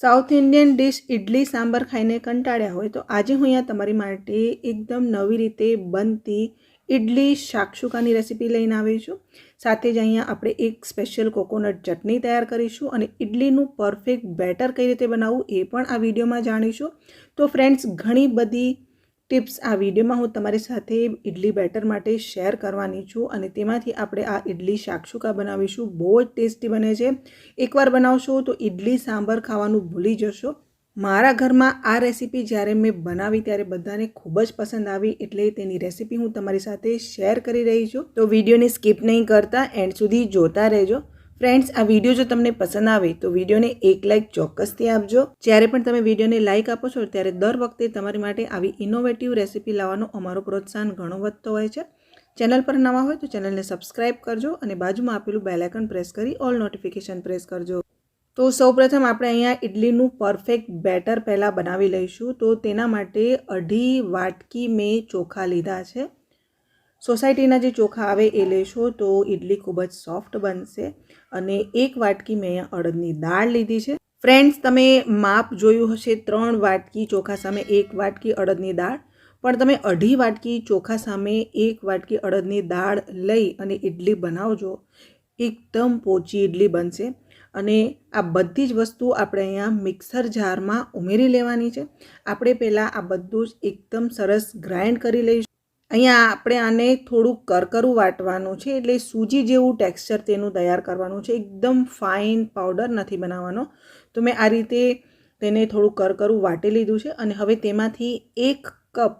South Indian dish idli sambar ખાઈને કંટાળ્યા હોય તો આજે હું અહીંયા તમારી માટે એકદમ નવી રીતે બનતી ઇડલી શાકશુકાની રેસીપી લઈને આવી છું. સાથે જ અહીંયા આપણે એક સ્પેશિયલ કોકોનટ ચટણી તૈયાર કરીશું અને ઇડલીનું પરફેક્ટ બેટર કઈ રીતે બનાવવું એ પણ આ વિડીયોમાં જાણીશું. તો ફ્રેન્ડ્સ, ઘણી બધી ટિપ્સ આ વિડીયોમાં હું તમારી સાથે ઇડલી બેટર માટે શેર કરવાની છું અને તેમાંથી આપણે આ ઇડલી શાકશુકા બનાવીશું. બહુ જ ટેસ્ટી બને છે. એકવાર બનાવશો તો ઇડલી સાંભાર ખાવાનું ભૂલી જશો. મારા ઘરમાં આ રેસીપી જ્યારે મેં બનાવી ત્યારે બધાને ખૂબ જ પસંદ આવી એટલે તેની રેસીપી હું તમારી સાથે શેર કરી રહી છું. તો વિડીયોને સ્કીપ નહીં કરતા, એન્ડ સુધી જોતા રહેજો. ફ્રેન્ડ્સ આ વીડિયો જો તમને પસંદ આવે તો વિડીયોને એક લાઇક ચોક્કસથી આપજો. જ્યારે પણ તમે વિડીયોને લાઇક આપો છો, ત્યારે દર વખતે તમારી માટે આવી ઇનોવેટિવ રેસીપી લાવવાનો અમારો પ્રોત્સાહન ઘણો વધતો હોય છે. ચેનલ પર નવા હોય તો ચેનલને સબસ્ક્રાઇબ કરજો અને બાજુમાં આપેલું બેલાઇકન પ્રેસ કરી ઓલ નોટિફિકેશન પ્રેસ કરજો. તો સૌપ્રથમ આપણે અહીંયા ઇડલીનું પરફેક્ટ બેટર પહેલાં બનાવી લઈશું. તો તેના માટે અઢી વાટકી મેં ચોખા લીધા છે. સોસાયટીના જે ચોખા આવે એ લેશો તો ઇડલી ખૂબ જ સોફ્ટ બનશે. અને એક વાટકી મેં અડદની દાળ લીધી છે. ફ્રેન્ડ્સ તમે માપ જોયું હશે, ત્રણ વાટકી ચોખા સામે એક વાટકી અડદની દાળ. પણ તમે અઢી વાટકી ચોખા સામે એક વાટકી અડદની દાળ લઈ અને ઇડલી બનાવજો. એકદમ પોચી ઇડલી બનશે. અને આ બધી જ વસ્તુ આપણે અહીંયા મિક્સર જારમાં ઉમેરી લેવાની છે. આપણે પહેલાં આ બધું જ એકદમ સરસ ગ્રાઇન્ડ કરી લઈશું. અહીંયા આપણે આને થોડું કરકરું વાટવાનું છે એટલે સૂજી જેવું ટેક્સચર તેનું તૈયાર કરવાનું છે. એકદમ ફાઇન પાવડર નથી બનાવવાનો. તો મેં આ રીતે તેને થોડું કરકરું વાટી લીધું છે અને હવે તેમાંથી એક કપ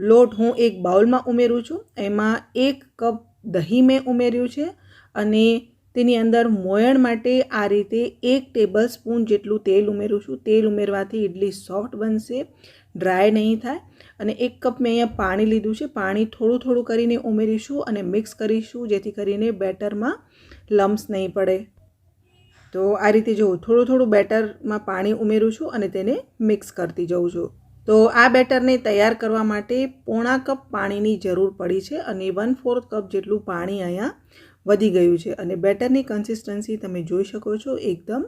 લોટ હું એક બાઉલમાં ઉમેરું છું. એમાં એક કપ દહીં મેં ઉમેર્યું છે અને તેની અંદર મોયણ માટે આ રીતે એક ટેબલ સ્પૂન જેટલું તેલ ઉમેરું છું. તેલ ઉમેરવાથી ઇડલી સોફ્ટ બનશે ડ્રાય નહીં થાય. અને એક કપ મેં અહીંયા પાણી લીધું છે. પાણી થોડું થોડું કરીને ઉમેરીશું અને મિક્સ કરીશું, જેથી કરીને બેટરમાં લમ્સ નહીં પડે. તો આ રીતે જુઓ થોડું થોડું બેટરમાં પાણી ઉમેરું છું અને તેને મિક્સ કરતી જઉં છું. તો આ બેટરને તૈયાર કરવા માટે પોણા કપ પાણીની જરૂર પડી છે અને વન ફોર્થ કપ જેટલું પાણી અહીંયા વધી ગયું છે. અને બેટરની કન્સિસ્ટન્સી તમે જોઈ શકો છો એકદમ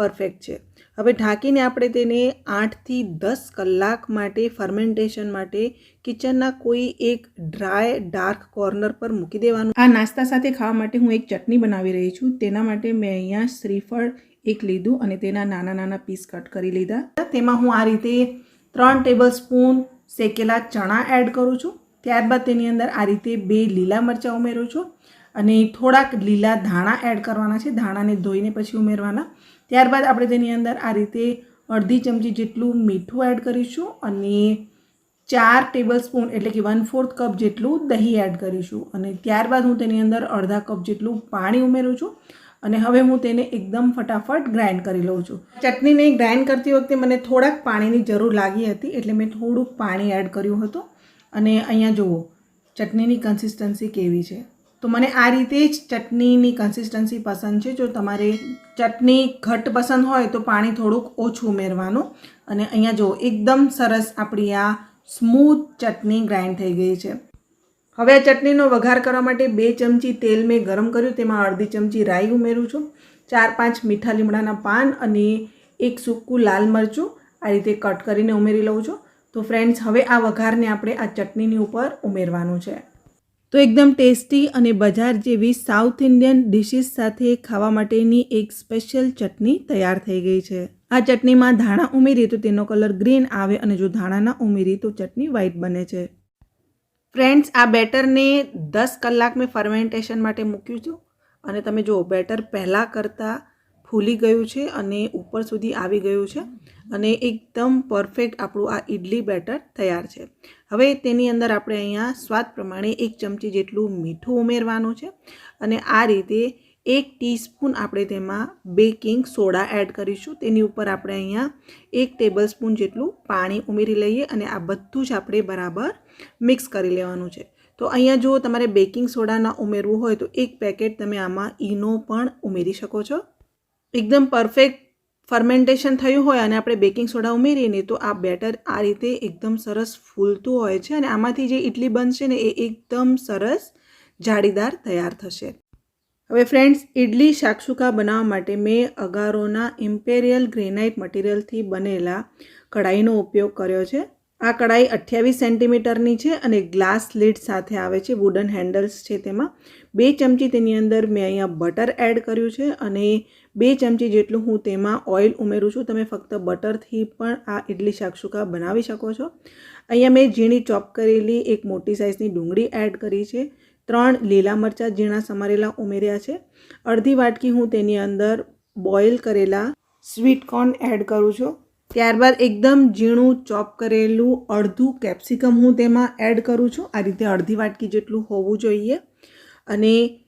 પરફેક્ટ છે. હવે ઢાંકીને આપણે તેને આઠથી દસ કલાક માટે ફર્મેન્ટેશન માટે કિચનના કોઈ એક ડ્રાય ડાર્ક કોર્નર પર મૂકી દેવાનું. આ નાસ્તા સાથે ખાવા માટે હું એક ચટણી બનાવી રહી છું. તેના માટે મેં અહીંયા શ્રીફળ એક લીધું અને તેના નાના નાના પીસ કટ કરી લીધા. તેમાં હું આ રીતે ત્રણ ટેબલ સ્પૂન શેકેલા ચણા એડ કરું છું. ત્યારબાદ તેની અંદર આ રીતે બે લીલા મરચાં ઉમેરું છું અને થોડાક લીલા ધાણા એડ કરવાના છે. ધાણાને ધોઈને પછી ઉમેરવાના. ત્યારબાદ આપણે તેની અંદર આ રીતે અડધી ચમચી જેટલું મીઠું એડ કરીશું અને ચાર ટેબલ સ્પૂન એટલે કે વન ફોર્થ કપ જેટલું દહીં એડ કરીશું. અને ત્યારબાદ હું તેની અંદર અડધા કપ જેટલું પાણી ઉમેરું છું અને હવે હું તેને એકદમ ફટાફટ ગ્રાઇન્ડ કરી લઉં છું. ચટણીને ગ્રાઇન્ડ કરતી વખતે મને થોડાક પાણીની જરૂર લાગી હતી એટલે મેં થોડુંક પાણી એડ કર્યું હતું. અને અહીંયા જુઓ, ચટણીની કન્સિસ્ટન્સી કેવી છે. તો મને આ રીતે જ ચટણીની કન્સિસ્ટન્સી પસંદ છે. જો તમારે ચટણી ઘટ પસંદ હોય તો પાણી થોડુંક ઓછું ઉમેરવાનું. અને અહીંયા જો એકદમ સરસ આપણી આ સ્મૂથ ચટણી ગ્રાઇન્ડ થઈ ગઈ છે. હવે આ ચટણીનો વઘાર કરવા માટે બે ચમચી તેલ મેં ગરમ કર્યું. તેમાં અડધી ચમચી રાઈ ઉમેરું છું. ચાર પાંચ મીઠા લીમડાના પાન અને એક સૂકું લાલ મરચું આ રીતે કટ કરીને ઉમેરી લઉં છું. તો ફ્રેન્ડ્સ હવે આ વઘારને આપણે આ ચટણીની ઉપર ઉમેરવાનું છે. તો એકદમ ટેસ્ટી અને બજાર જેવી સાઉથ ઇન્ડિયન ડિશિસ સાથે ખાવા માટેની એક સ્પેશિયલ ચટણી તૈયાર થઈ ગઈ છે. આ ચટણીમાં ધાણા ઉમેરીએ તો તેનો કલર ગ્રીન આવે અને જો ધાણા ના ઉમેરીએ તો ચટણી વ્હાઈટ બને છે. ફ્રેન્ડ્સ, આ બેટરને દસ કલાક મેં ફર્મેન્ટેશન માટે મૂક્યું છું અને તમે જુઓ, બેટર પહેલાં કરતાં ફૂલી ગયું છે અને ઉપર સુધી આવી ગયું છે અને એકદમ પરફેક્ટ આપણું આ ઇડલી બેટર તૈયાર છે. હવે તેની અંદર આપણે અહીંયા સ્વાદ પ્રમાણે એક ચમચી જેટલું મીઠું ઉમેરવાનું છે અને આ રીતે એક ટીસ્પૂન આપણે તેમાં બેકિંગ સોડા એડ કરીશું. તેની ઉપર આપણે અહીંયા એક ટેબલ સ્પૂન જેટલું પાણી ઉમેરી લઈએ અને આ બધું જ આપણે બરાબર મિક્સ કરી લેવાનું છે. તો અહીંયા જો તમારે બેકિંગ સોડા ન ઉમેરવું હોય તો એક પેકેટ તમે આમાં ઈનો પણ ઉમેરી શકો છો. એકદમ પરફેક્ટ ફર્મેન્ટેશન થયું હોય અને આપણે બેકિંગ સોડા ઉમેરીને તો આ બેટર આ રીતે એકદમ સરસ ફૂલતું હોય છે અને આમાંથી જે ઇડલી બનશે ને એ એકદમ સરસ જાળીદાર તૈયાર થશે. હવે ફ્રેન્ડ્સ ઇડલી શાકસુકા બનાવવા માટે મેં અગારોના ઇમ્પેરિયલ ગ્રેનાઇટ મટીરિયલથી બનેલા કઢાઈનો ઉપયોગ કર્યો છે. આ કઢાઈ અઠ્યાવીસ સેન્ટીમીટરની છે અને ગ્લાસ લીડ સાથે આવે છે વુડન હેન્ડલ્સ છે તેમાં. બે ચમચી તેની અંદર મેં અહીંયા બટર એડ કર્યું છે અને બે ચમચી જેટલું હું તેમાં ઓઇલ ઉમેરું છું. તમે ફક્ત બટરથી પણ આ ઇડલી શાકશુકા બનાવી શકો છો. અહીંયા મેં ઝીણી ચોપ કરેલી એક મોટી સાઇઝની ડુંગળી એડ કરી છે. ત્રણ લીલા મરચાં ઝીણા સમારેલા ઉમેર્યા છે. અડધી વાટકી હું તેની અંદર બોઇલ કરેલા સ્વીટ કોર્ન એડ કરું છું. ત્યારબાદ એકદમ ઝીણું, ચોપ કરેલું, અડધું કેપ્સિકમ હું તેમાં એડ કરું છું. આ રીતે અડધી વાટકી જેટલું હોવું જોઈએ. અને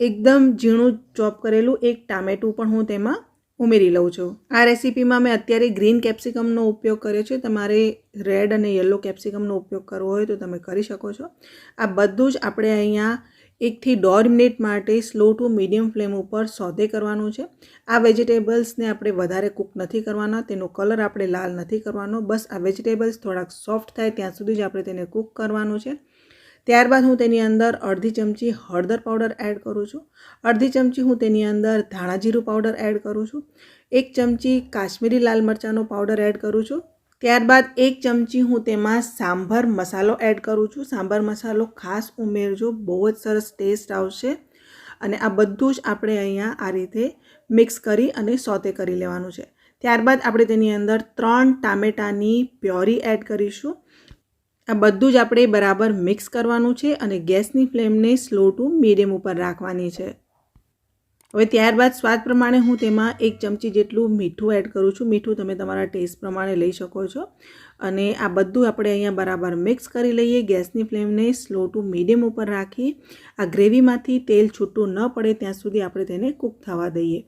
એકદમ ઝીણું, ચોપ કરેલું એક ટામેટું પણ હું તેમાં ઉમેરી લઉં છું. આ રેસીપીમાં મેં અત્યારે ગ્રીન કેપ્સિકમનો ઉપયોગ કર્યો છે. તમારે રેડ અને યલો કેપ્સિકમનો ઉપયોગ કરવો હોય તો તમે કરી શકો છો. આ બધું જ આપણે અહીંયા એકથી દોઢ મિનિટ માટે સ્લો ટુ મીડિયમ ફ્લેમ ઉપર સોદે કરવાનું છે. આ વેજીટેબલ્સને આપણે વધારે કૂક નથી કરવાના, તેનો કલર આપણે લાલ નથી કરવાનો. બસ આ વેજીટેબલ્સ થોડાક સોફ્ટ થાય ત્યાં સુધી જ આપણે તેને કૂક કરવાનું છે. ત્યારબાદ હું તેની અંદર અડધી ચમચી હળદર પાવડર એડ કરું છું. અડધી ચમચી હું તેની અંદર ધાણા જીરું પાવડર એડ કરું છું. એક ચમચી કાશ્મીરી લાલ મરચાંનો પાવડર એડ કરું છું. ત્યારબાદ એક ચમચી હું તેમાં સાંભર મસાલો એડ કરું છું. સાંભર મસાલો ખાસ ઉમેરજો, બહુ જ સરસ ટેસ્ટ આવશે. અને આ બધું જ આપણે અહીંયા આ રીતે મિક્સ કરી અને સોતે કરી લેવાનું છે. ત્યારબાદ આપણે તેની અંદર ત્રણ ટામેટાની પ્યોરી એડ કરીશું. આ બધું જ આપણે બરાબર મિક્સ કરવાનું છે અને ગેસની ફ્લેમને સ્લો ટુ મીડિયમ ઉપર રાખવાની છે. હવે ત્યારબાદ સ્વાદ પ્રમાણે હું તેમાં એક ચમચી જેટલું મીઠું એડ કરું છું. મીઠું તમે તમારા ટેસ્ટ પ્રમાણે લઈ શકો છો. અને આ બધું આપણે અહીંયા બરાબર મિક્સ કરી લઈએ. ગેસની ફ્લેમને સ્લો ટુ મીડિયમ ઉપર રાખી. આ ગ્રેવીમાંથી તેલ છૂટું ન પડે ત્યાં સુધી આપણે તેને કૂક થવા દઈએ.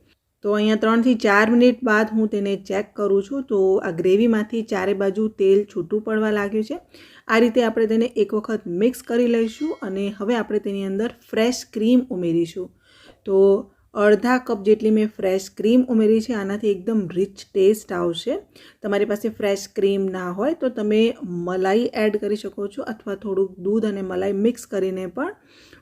તો અહીંયા ત્રણથી ચાર મિનિટ બાદ હું તેને ચેક કરું છું. તો આ ગ્રેવીમાંથી ચારે બાજુ તેલ છૂટું પડવા લાગ્યું છે. આ રીતે આપણે તેને એક વખત મિક્સ કરી લઈશું અને હવે આપણે તેની અંદર ફ્રેશ ક્રીમ ઉમેરીશું. તો અડધા કપ જેટલી મેં ફ્રેશ ક્રીમ ઉમેરી છે. આનાથી એકદમ રિચ ટેસ્ટ આવશે. તમારી પાસે ફ્રેશ ક્રીમ ના હોય તો તમે મલાઈ એડ કરી શકો છો અથવા થોડુંક દૂધ અને મલાઈ મિક્સ કરીને પણ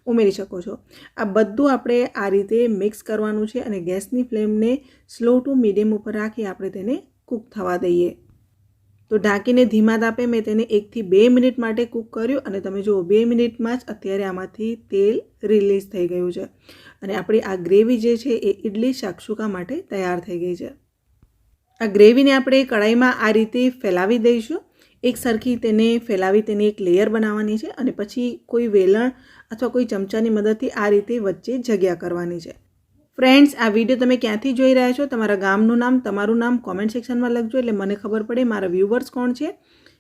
ઉમેરી શકો છો. આ બધું આપણે આ રીતે મિક્સ કરવાનું છે અને ગેસની ફ્લેમને સ્લો ટુ મીડિયમ ઉપર રાખી આપણે તેને કૂક થવા દઈએ. તો ઢાંકીને ધીમા તાપે મેં તેને એકથી બે મિનિટ માટે કૂક કર્યું અને તમે જુઓ, બે મિનિટમાં જ અત્યારે આમાંથી તેલ રિલીઝ થઈ ગયું છે. અને આપણી આ ગ્રેવી જે છે એ ઇડલી શાકશુકા માટે તૈયાર થઈ ગઈ છે. આ ગ્રેવીને આપણે કઢાઈમાં આ રીતે ફેલાવી દઈશું. એક સરખી તેને ફેલાવી તેની એક લેયર બનાવવાની છે અને પછી કોઈ વેલણ અથવા કોઈ ચમચાની મદદથી આ રીતે વચ્ચે જગ્યા કરવાની છે. ફ્રેન્ડ્સ આ વીડિયો તમે ક્યાંથી જોઈ રહ્યા છો? તમારા ગામનું નામ, તમારું નામ કોમેન્ટ સેક્શનમાં લખજો એટલે મને ખબર પડે મારા વ્યૂવર્સ કોણ છે?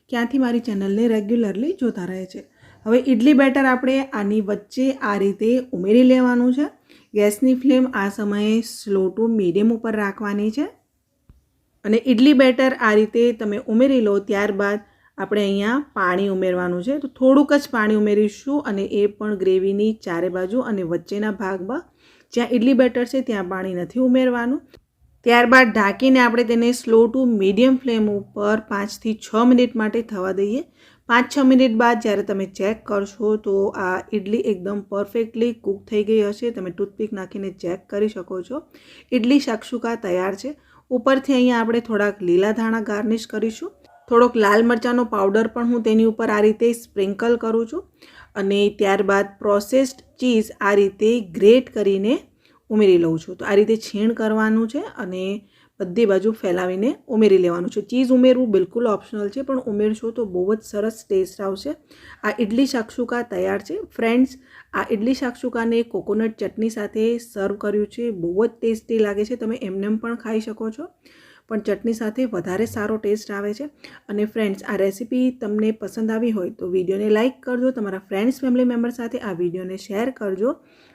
ક્યાંથી મારી ચેનલને રેગ્યુલરલી જોતા રહે છે? હવે ઇડલી બેટર આપણે આની વચ્ચે આ રીતે ઉમેરી લેવાનું છે. ગેસની ફ્લેમ આ સમયે સ્લો ટુ મીડિયમ ઉપર રાખવાની છે. અને ઇડલી બેટર આ રીતે તમે ઉમેરી લો ત્યારબાદ આપણે અહીંયા પાણી ઉમેરવાનું છે. તો થોડુંક જ પાણી ઉમેરીશું અને એ પણ ગ્રેવીની ચારે બાજુ અને વચ્ચેના ભાગમાં જ્યાં ઇડલી બેટર છે ત્યાં પાણી નથી ઉમેરવાનું. ત્યારબાદ ઢાંકીને આપણે તેને સ્લો ટુ મીડિયમ ફ્લેમ ઉપર પાંચથી છ મિનિટ માટે થવા દઈએ. પાંચ છ મિનિટ બાદ જ્યારે તમે ચેક કરશો તો આ ઇડલી એકદમ પરફેક્ટલી કૂક થઈ ગઈ હશે. તમે ટૂથપીક નાખીને ચેક કરી શકો છો. ઇડલી શાકશુકા તૈયાર છે. ઉપરથી અહીંયા આપણે થોડાક લીલા ધાણા ગાર્નિશ કરીશું. થોડોક લાલ મરચાંનો પાવડર પણ હું તેની ઉપર આ રીતે સ્પ્રિંકલ કરું છું. અને ત્યારબાદ પ્રોસેસ્ડ ચીઝ આ રીતે ગ્રેટ કરીને ઉમેરી લઉં છું. તો આ રીતે છીણ કરવાનું છે અને બધી બાજુ ફેલાવીને ઉમેરી લેવાનું છે. ચીઝ ઉમેરવું બિલકુલ ઓપ્શનલ છે, પણ ઉમેરશો તો બહુ જ સરસ ટેસ્ટ આવશે. આ ઇડલી શાકશુકા તૈયાર છે. ફ્રેન્ડ્સ, આ ઇડલી શાકશુકાને કોકોનટ ચટણી સાથે સર્વ કર્યું છે. બહુ જ ટેસ્ટી લાગે છે. તમે એમનેમ પણ ખાઈ શકો છો. પણ ચટણી સાથે વધારે સારો ટેસ્ટ આવે છે. અને ફ્રેન્ડ્સ આ રેસીપી તમને પસંદ આવી હોય તો વિડીયોને લાઇક કરજો, તમારા ફ્રેન્ડ્સ ફેમિલી મેમ્બર સાથે આ વિડીયોને શેર કરજો.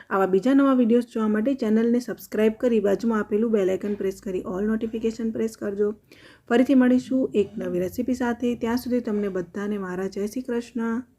આવા બીજા નવા વિડીયોઝ જોવા માટે ચેનલને સબસ્ક્રાઇબ કરી બાજુમાં આપેલું બેલાઇકન પ્રેસ કરી ઓલ નોટિફિકેશન પ્રેસ કરજો. ફરીથી મળીશું એક નવી રેસીપી સાથે. ત્યાં સુધી તમને બધાને મારા જય શ્રી કૃષ્ણ.